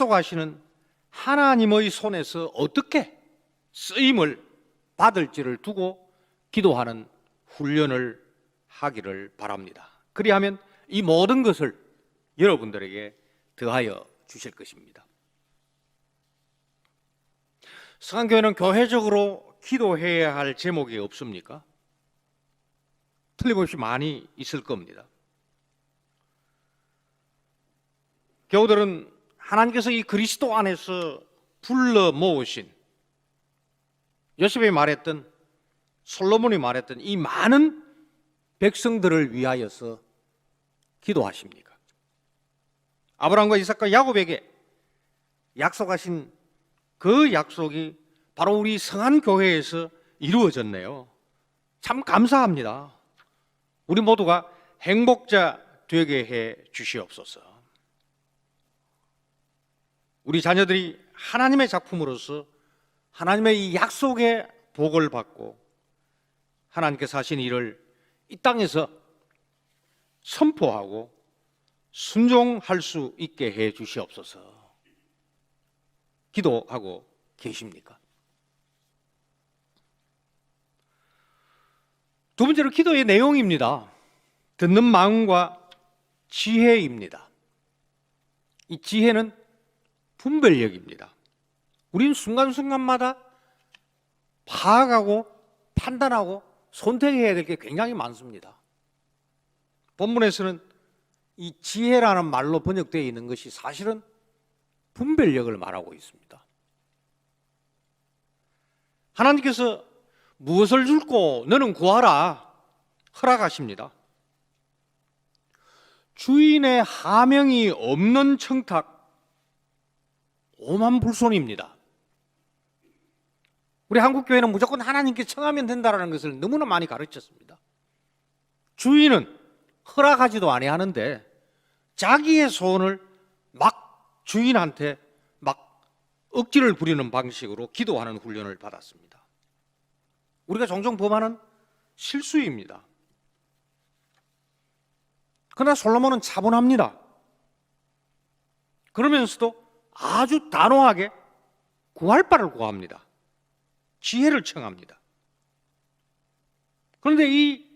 약속하시는 하나님의 손에서 어떻게 쓰임을 받을지를 두고 기도하는 훈련을 하기를 바랍니다. 그리하면 이 모든 것을 여러분들에게 더하여 주실 것입니다. 성안교회는 교회적으로 기도해야 할 제목이 없습니까? 틀림없이 많이 있을 겁니다. 교우들은 하나님께서 이 그리스도 안에서 불러 모으신 요셉이 말했던 솔로몬이 말했던 이 많은 백성들을 위하여서 기도하십니까? 아브라함과 이삭과 야곱에게 약속하신 그 약속이 바로 우리 성한 교회에서 이루어졌네요. 참 감사합니다. 우리 모두가 행복자 되게 해 주시옵소서. 우리 자녀들이 하나님의 작품으로서 하나님의 이 약속의 복을 받고 하나님께서 하신 일을 이 땅에서 선포하고 순종할 수 있게 해 주시옵소서. 기도하고 계십니까? 두 번째로 기도의 내용입니다. 듣는 마음과 지혜입니다. 이 지혜는 분별력입니다. 우리는 순간순간마다 파악하고 판단하고 선택해야 될 게 굉장히 많습니다. 본문에서는 이 지혜라는 말로 번역되어 있는 것이 사실은 분별력을 말하고 있습니다. 하나님께서 무엇을 줄고 너는 구하라 허락하십니다. 주인의 하명이 없는 청탁 오만불손입니다. 우리 한국 교회는 무조건 하나님께 청하면 된다라는 것을 너무나 많이 가르쳤습니다. 주인은 허락하지도 아니하는데 자기의 소원을 막 주인한테 막 억지를 부리는 방식으로 기도하는 훈련을 받았습니다. 우리가 종종 범하는 실수입니다. 그러나 솔로몬은 차분합니다. 그러면서도 아주 단호하게 구할 바를 구합니다. 지혜를 청합니다. 그런데 이